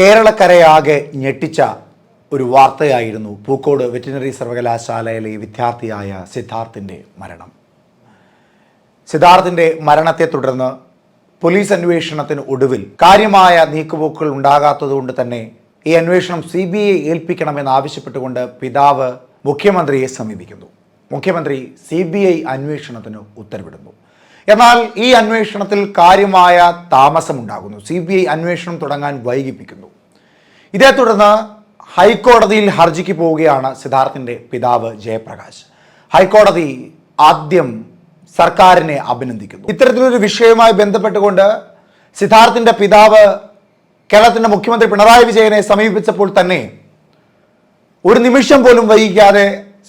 കേരളക്കരയാകെ ഞെട്ടിച്ച ഒരു വാർത്തയായിരുന്നു പൂക്കോട് വെറ്റിനറി സർവകലാശാലയിലെ വിദ്യാർത്ഥിയായ സിദ്ധാർത്ഥിന്റെ മരണം. സിദ്ധാർത്ഥിന്റെ മരണത്തെ തുടർന്ന് പോലീസ് അന്വേഷണത്തിന് ഒടുവിൽ കാര്യമായ നീക്കുപോക്കുകൾ ഉണ്ടാകാത്തതുകൊണ്ട് തന്നെ ഈ അന്വേഷണം സി ബി ഐ ഏൽപ്പിക്കണമെന്ന് ആവശ്യപ്പെട്ടുകൊണ്ട് പിതാവ് മുഖ്യമന്ത്രിയെ സമീപിക്കുന്നു. മുഖ്യമന്ത്രി സി ബി ഐ അന്വേഷണത്തിന് ഉത്തരവിടുന്നു. എന്നാൽ ഈ അന്വേഷണത്തിൽ കാര്യമായ താമസമുണ്ടാകുന്നു. സി ബി ഐ അന്വേഷണം തുടങ്ങാൻ വൈകിപ്പിക്കുന്നു. ഇതേ തുടർന്ന് ഹൈക്കോടതിയിൽ ഹർജിക്ക് പോവുകയാണ് സിദ്ധാർത്ഥിന്റെ പിതാവ് ജയപ്രകാശ്. ഹൈക്കോടതി ആദ്യം സർക്കാരിനെ അഭിനന്ദിക്കുന്നു. ഇത്തരത്തിലൊരു വിഷയവുമായി ബന്ധപ്പെട്ടുകൊണ്ട് സിദ്ധാർത്ഥിന്റെ പിതാവ് കേരളത്തിന്റെ മുഖ്യമന്ത്രി പിണറായി വിജയനെ സമീപിച്ചപ്പോൾ തന്നെ ഒരു നിമിഷം പോലും വൈകിക്കാതെ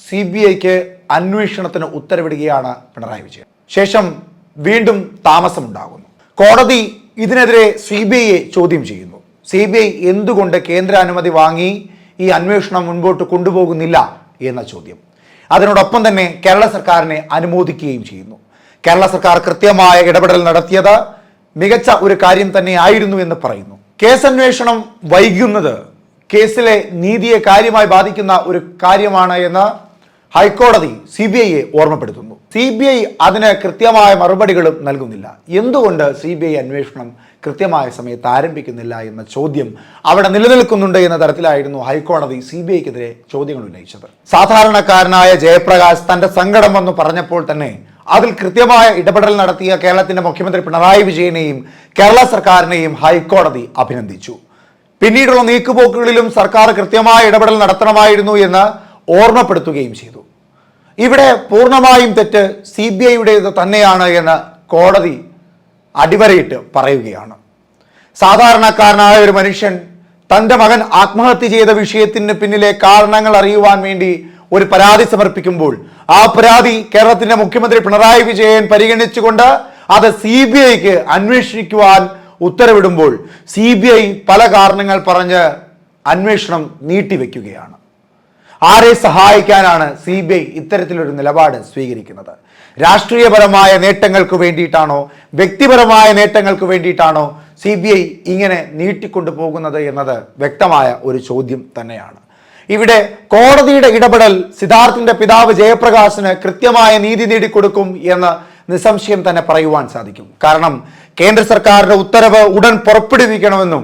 സി ബി ഐക്ക് അന്വേഷണത്തിന് ഉത്തരവിടുകയാണ് പിണറായി വിജയൻ. ശേഷം വീണ്ടും താമസമുണ്ടാകുന്നു. കോടതി ഇതിനെതിരെ സി ബി ഐയെ ചോദ്യം ചെയ്യുന്നു. സി ബി ഐ എന്തുകൊണ്ട് കേന്ദ്ര അനുമതി വാങ്ങി ഈ അന്വേഷണം മുൻപോട്ട് കൊണ്ടുപോകുന്നില്ല എന്ന ചോദ്യം. അതിനോടൊപ്പം തന്നെ കേരള സർക്കാരിനെ അനുമോദിക്കുകയും ചെയ്യുന്നു. കേരള സർക്കാർ കൃത്യമായ ഇടപെടൽ നടത്തിയത് മികച്ച ഒരു കാര്യം തന്നെ ആയിരുന്നു എന്ന് പറയുന്നു. കേസ് അന്വേഷണം വൈകുന്നത് കേസിലെ നീതിയെ കാര്യമായി ബാധിക്കുന്ന ഒരു കാര്യമാണ് എന്ന് ഹൈക്കോടതി സി ബി ഐയെ ഓർമ്മപ്പെടുത്തുന്നു. സി ബി ഐ അതിന് കൃത്യമായ മറുപടികളും നൽകുന്നില്ല. എന്തുകൊണ്ട് സി ബി ഐ അന്വേഷണം കൃത്യമായ സമയത്ത് ആരംഭിക്കുന്നില്ല എന്ന ചോദ്യം അവിടെ നിലനിൽക്കുന്നുണ്ട് എന്ന തരത്തിലായിരുന്നു ഹൈക്കോടതി സി ബി ഐക്കെതിരെ ചോദ്യങ്ങൾ ഉന്നയിച്ചത്. സാധാരണക്കാരനായ ജയപ്രകാശ് തന്റെ സങ്കടം വന്നു പറഞ്ഞപ്പോൾ തന്നെ അതിൽ കൃത്യമായ ഇടപെടൽ നടത്തിയ കേരളത്തിന്റെ മുഖ്യമന്ത്രി പിണറായി വിജയനെയും കേരള സർക്കാരിനെയും ഹൈക്കോടതി അഭിനന്ദിച്ചു. പിന്നീടുള്ള നീക്കുപോക്കുകളിലും സർക്കാർ കൃത്യമായ ഇടപെടൽ നടത്തണമായിരുന്നു എന്ന് ഓർമ്മപ്പെടുത്തുകയും ചെയ്തു. ഇവിടെ പൂർണമായും തെറ്റ് സി ബി ഐയുടേത് തന്നെയാണ് എന്ന് കോടതി അടിവരയിട്ട് പറയുകയാണ്. സാധാരണക്കാരനായ ഒരു മനുഷ്യൻ തന്റെ മകൻ ആത്മഹത്യ ചെയ്ത വിഷയത്തിന് പിന്നിലെ കാരണങ്ങൾ അറിയുവാൻ വേണ്ടി ഒരു പരാതി സമർപ്പിക്കുമ്പോൾ ആ പരാതി കേരളത്തിന്റെ മുഖ്യമന്ത്രി പിണറായി വിജയൻ പരിഗണിച്ചുകൊണ്ട് അത് സി ബി ഐക്ക് അന്വേഷിക്കുവാൻ ഉത്തരവിടുമ്പോൾ സി ബി ഐ പല കാരണങ്ങൾ പറഞ്ഞ് അന്വേഷണം നീട്ടിവെക്കുകയാണ്. ആരെ സഹായിക്കാനാണ് സി ബി ഐ ഇത്തരത്തിലൊരു നിലപാട് സ്വീകരിക്കുന്നത്? രാഷ്ട്രീയപരമായ നേട്ടങ്ങൾക്ക് വേണ്ടിയിട്ടാണോ വ്യക്തിപരമായ നേട്ടങ്ങൾക്ക് വേണ്ടിയിട്ടാണോ സി ബി ഐ ഇങ്ങനെ നീട്ടിക്കൊണ്ടു പോകുന്നത് എന്നത് വ്യക്തമായ ഒരു ചോദ്യം തന്നെയാണ്. ഇവിടെ കോടതിയുടെ ഇടപെടൽ സിദ്ധാർത്ഥിന്റെ പിതാവ് ജയപ്രകാശിന് കൃത്യമായ നീതി നേടിക്കൊടുക്കും എന്ന് നിസ്സംശയം തന്നെ പറയുവാൻ സാധിക്കും. കാരണം കേന്ദ്ര സർക്കാരിന്റെ ഉത്തരവ് ഉടൻ പുറപ്പെടുവിക്കണമെന്നും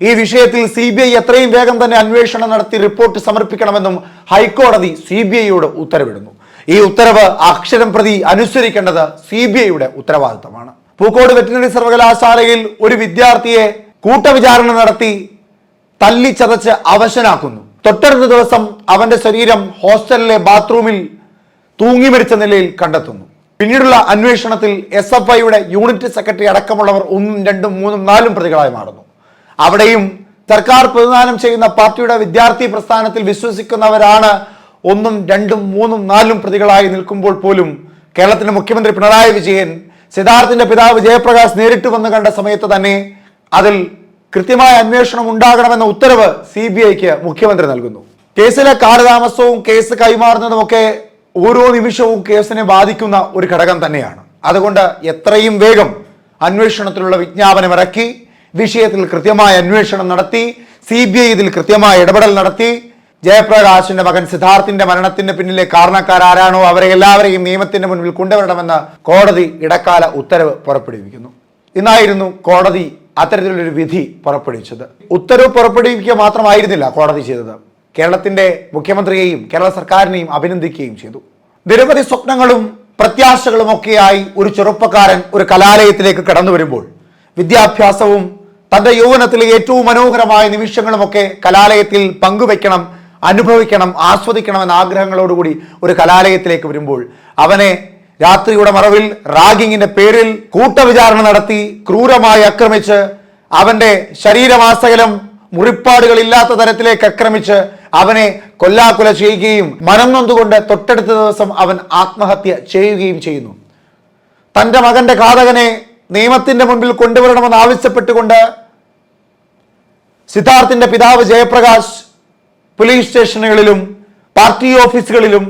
ഈ വിഷയത്തിൽ സി ബി ഐ എത്രയും വേഗം തന്നെ അന്വേഷണം നടത്തി റിപ്പോർട്ട് സമർപ്പിക്കണമെന്നും ഹൈക്കോടതി സി ബി ഐയോട് ഉത്തരവിടുന്നു. ഈ ഉത്തരവ് അക്ഷരം പ്രതി അനുസരിക്കേണ്ടത് സി ബി ഐയുടെ ഉത്തരവാദിത്തമാണ്. പൂക്കോട് വെറ്റിനറി സർവകലാശാലയിൽ ഒരു വിദ്യാർത്ഥിയെ കൂട്ടവിചാരണ നടത്തി തല്ലിച്ചതച്ച് അവശനാക്കുന്നു. തൊട്ടടുത്ത ദിവസം അവന്റെ ശരീരം ഹോസ്റ്റലിലെ ബാത്റൂമിൽ തൂങ്ങി മരിച്ച നിലയിൽ കണ്ടെത്തുന്നു. പിന്നീടുള്ള അന്വേഷണത്തിൽ എസ് എഫ് ഐയുടെ യൂണിറ്റ് സെക്രട്ടറി അടക്കമുള്ളവർ ഒന്നും രണ്ടും മൂന്നും നാലും പ്രതികളായി മാറുന്നു. അവിടെയും സർക്കാർ പ്രതിദാനം ചെയ്യുന്ന പാർട്ടിയുടെ വിദ്യാർത്ഥി പ്രസ്ഥാനത്തിൽ വിശ്വസിക്കുന്നവരാണ് ഒന്നും രണ്ടും മൂന്നും നാലും പ്രതികളായി നിൽക്കുമ്പോൾ പോലും കേരളത്തിന്റെ മുഖ്യമന്ത്രി പിണറായി വിജയൻ സിദ്ധാർത്ഥിന്റെ പിതാവ് ജയപ്രകാശ് നേരിട്ട് വന്ന് കണ്ട സമയത്ത് തന്നെ അതിൽ കൃത്യമായ അന്വേഷണം ഉണ്ടാകണമെന്ന ഉത്തരവ് സി ബി ഐക്ക് മുഖ്യമന്ത്രി നൽകുന്നു. കേസിലെ കാലതാമസവും കേസ് കൈമാറുന്നതുമൊക്കെ ഓരോ നിമിഷവും കേസിനെ ബാധിക്കുന്ന ഒരു ഘടകം തന്നെയാണ്. അതുകൊണ്ട് എത്രയും വേഗം അന്വേഷണത്തിലുള്ള വിജ്ഞാപനം ഇറക്കി വിഷയത്തിൽ കൃത്യമായ അന്വേഷണം നടത്തി സി ബി ഐ ഇതിൽ കൃത്യമായ ഇടപെടൽ നടത്തി. ജയപ്രകാശിന്റെ മകൻ സിദ്ധാർത്ഥിന്റെ മരണത്തിന് പിന്നിലെ കാരണക്കാരാരാണോ അവരെ എല്ലാവരെയും നിയമത്തിന്റെ മുന്നിൽ കൊണ്ടുവരണമെന്ന് കോടതി ഇടക്കാല ഉത്തരവ് പുറപ്പെടുവിക്കുന്നു. ഇന്നായിരുന്നു കോടതി അത്തരത്തിലുള്ളൊരു വിധി പുറപ്പെടുവിച്ചത്. ഉത്തരവ് പുറപ്പെടുവിക്കുക മാത്രമായിരുന്നില്ല കോടതി ചെയ്തത്. കേരളത്തിന്റെ മുഖ്യമന്ത്രിയെയും കേരള സർക്കാരിനെയും അഭിനന്ദിക്കുകയും ചെയ്തു. നിരവധി സ്വപ്നങ്ങളും പ്രത്യാശകളും ഒക്കെയായി ഒരു ചെറുപ്പക്കാരൻ ഒരു കലാലയത്തിലേക്ക് കടന്നു വരുമ്പോൾ വിദ്യാഭ്യാസവും തന്റെ യൗവനത്തിലെ ഏറ്റവും മനോഹരമായ നിമിഷങ്ങളുമൊക്കെ കലാലയത്തിൽ പങ്കുവെക്കണം അനുഭവിക്കണം ആസ്വദിക്കണം എന്ന ആഗ്രഹങ്ങളോടുകൂടി ഒരു കലാലയത്തിലേക്ക് വരുമ്പോൾ അവനെ രാത്രിയുടെ മറവിൽ റാഗിങ്ങിന്റെ പേരിൽ കൂട്ടവിചാരണ നടത്തി ക്രൂരമായി ആക്രമിച്ച് അവന്റെ ശരീരമാസകലം മുറിപ്പാടുകളില്ലാത്ത തരത്തിലേക്ക് ആക്രമിച്ച് അവനെ കൊല്ലാക്കൊല ചെയ്യുകയും മനം നൊന്നുകൊണ്ട് തൊട്ടടുത്ത ദിവസം അവൻ ആത്മഹത്യ ചെയ്യുകയും ചെയ്യുന്നു. തന്റെ മകന്റെ ഘാതകനെ നിയമത്തിന്റെ മുൻപിൽ കൊണ്ടുവരണമെന്ന് ആവശ്യപ്പെട്ടുകൊണ്ട് സിദ്ധാർത്ഥിന്റെ പിതാവ് ജയപ്രകാശ് പോലീസ് സ്റ്റേഷനുകളിലും പാർട്ടി ഓഫീസുകളിലും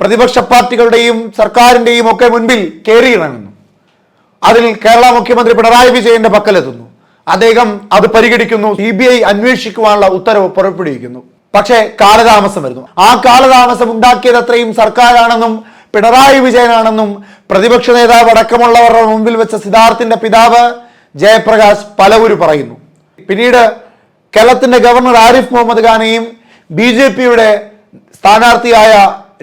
പ്രതിപക്ഷ പാർട്ടികളുടെയും സർക്കാരിന്റെയും ഒക്കെ മുൻപിൽ കയറിയിറങ്ങുന്നു അതിൽ കേരള മുഖ്യമന്ത്രി പിണറായി വിജയന്റെ പക്കലെത്തുന്നു. അദ്ദേഹം അത് പരിഗണിക്കുന്നു. സി ബി ഐ അന്വേഷിക്കുവാനുള്ള ഉത്തരവ് പുറപ്പെടുവിക്കുന്നു. പക്ഷേ കാലതാമസം വരുന്നു. ആ കാലതാമസം ഉണ്ടാക്കിയത് അത്രയും സർക്കാരാണെന്നും പിണറായി വിജയനാണെന്നും പ്രതിപക്ഷ നേതാവ് അടക്കമുള്ളവരുടെ മുമ്പിൽ വെച്ച സിദ്ധാർത്ഥിന്റെ പിതാവ് ജയപ്രകാശ് പലവരും പറയുന്നു. പിന്നീട് കേരളത്തിന്റെ ഗവർണർ ആരിഫ് മുഹമ്മദ് ഖാനെയും ബി ജെ പിയുടെ സ്ഥാനാർത്ഥിയായ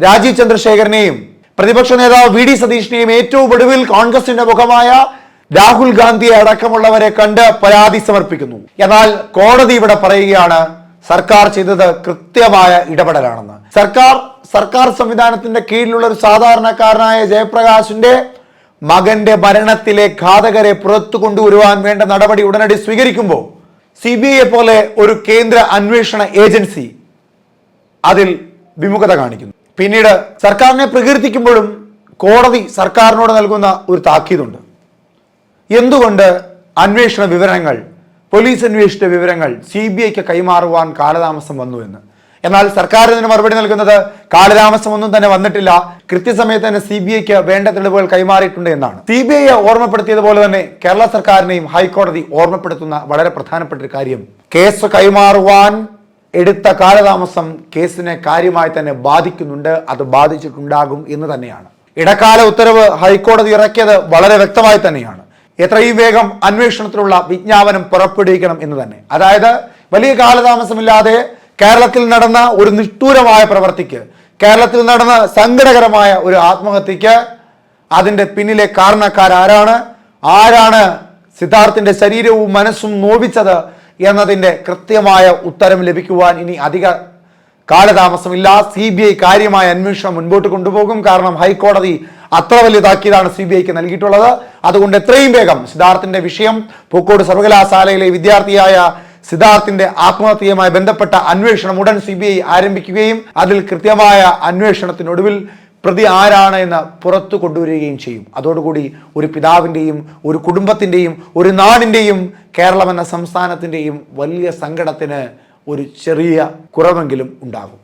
രാജീവ് ചന്ദ്രശേഖരനെയും പ്രതിപക്ഷ നേതാവ് വി ഡി സതീഷിനെയും ഏറ്റവും ഒടുവിൽ കോൺഗ്രസിന്റെ മുഖമായ രാഹുൽ ഗാന്ധിയെ അടക്കമുള്ളവരെ കണ്ട് പരാതി സമർപ്പിക്കുന്നു. എന്നാൽ കോടതി ഇവിടെ പറയുകയാണ് സർക്കാർ ചെയ്തത് കൃത്യമായ ഇടപെടലാണെന്ന്. സർക്കാർ സർക്കാർ സംവിധാനത്തിന്റെ കീഴിലുള്ള ഒരു സാധാരണക്കാരനായ ജയപ്രകാശിന്റെ മകന്റെ ഭരണത്തിലെ ഘാതകരെ പുറത്തു കൊണ്ടുവരുവാൻ വേണ്ട നടപടി ഉടനടി സ്വീകരിക്കുമ്പോൾ സി ബി ഐ പോലെ ഒരു കേന്ദ്ര അന്വേഷണ ഏജൻസി അതിൽ വിമുഖത കാണിക്കുന്നു. പിന്നീട് സർക്കാരിനെ പ്രകീർത്തിക്കുമ്പോഴും കോടതി സർക്കാരിനോട് നൽകുന്ന ഒരു താക്കീതുണ്ട്. എന്തുകൊണ്ട് അന്വേഷണ വിവരങ്ങൾ പോലീസ് അന്വേഷിച്ച വിവരങ്ങൾ സി ബി ഐക്ക് കൈമാറുവാൻ കാലതാമസം വന്നു എന്ന്. എന്നാൽ സർക്കാർ ഇതിന് മറുപടി നൽകുന്നത് കാലതാമസം ഒന്നും തന്നെ വന്നിട്ടില്ല. കൃത്യസമയത്ത് തന്നെ സി ബി ഐക്ക് വേണ്ട തെളിവുകൾ കൈമാറിയിട്ടുണ്ട് എന്നാണ്. സി ബി ഐയെ ഓർമ്മപ്പെടുത്തിയതുപോലെ തന്നെ കേരള സർക്കാരിനെയും ഹൈക്കോടതി ഓർമ്മപ്പെടുത്തുന്ന വളരെ പ്രധാനപ്പെട്ട ഒരു കാര്യം. കേസ് കൈമാറുവാൻ എടുത്ത കാലതാമസം കേസിനെ കാര്യമായി തന്നെ ബാധിക്കുന്നുണ്ട്. അത് ബാധിച്ചിട്ടുണ്ടാകും എന്ന് തന്നെയാണ്. ഇടക്കാല ഉത്തരവ് ഹൈക്കോടതി ഇറക്കിയത് വളരെ വ്യക്തമായി തന്നെയാണ്. എത്രയും വേഗം അന്വേഷണത്തിനുള്ള വിജ്ഞാപനം പുറപ്പെടുവിക്കണം എന്ന് തന്നെ. അതായത് വലിയ കാലതാമസമില്ലാതെ കേരളത്തിൽ നടന്ന ഒരു നിഷ്ഠൂരമായ പ്രവൃത്തിക്ക് കേരളത്തിൽ നടന്ന സങ്കടകരമായ ഒരു ആത്മഹത്യക്ക് അതിന്റെ പിന്നിലെ കാരണക്കാരാരാണ് ആരാണ് സിദ്ധാർത്ഥിന്റെ ശരീരവും മനസ്സും നോവിച്ചത് എന്നതിന്റെ കൃത്യമായ ഉത്തരം ലഭിക്കുവാൻ ഇനി അധിക കാലതാമസമില്ല. സി ബി ഐ കാര്യമായ അന്വേഷണം മുൻപോട്ട് കൊണ്ടുപോകും. കാരണം ഹൈക്കോടതി അത്ര വലിയ താക്കീതാണ് സി ബി ഐക്ക് നൽകിയിട്ടുള്ളത്. അതുകൊണ്ട് എത്രയും വേഗം സിദ്ധാർത്ഥിന്റെ വിഷയം പൂക്കോട് സർവകലാശാലയിലെ വിദ്യാർത്ഥിയായ സിദ്ധാർത്ഥിന്റെ ആത്മഹത്യയുമായി ബന്ധപ്പെട്ട അന്വേഷണം ഉടൻ സി ബി ഐ ആരംഭിക്കുകയും അതിൽ കൃത്യമായ അന്വേഷണത്തിനൊടുവിൽ പ്രതി ആരാണ് എന്ന് പുറത്തു കൊണ്ടുവരികയും ചെയ്യും. അതോടുകൂടി ഒരു പിതാവിന്റെയും ഒരു കുടുംബത്തിന്റെയും ഒരു നാടിന്റെയും കേരളം എന്ന സംസ്ഥാനത്തിന്റെയും വലിയ സങ്കടത്തിന് ഒരു ചെറിയ കുറവെങ്കിലും ഉണ്ടാകും.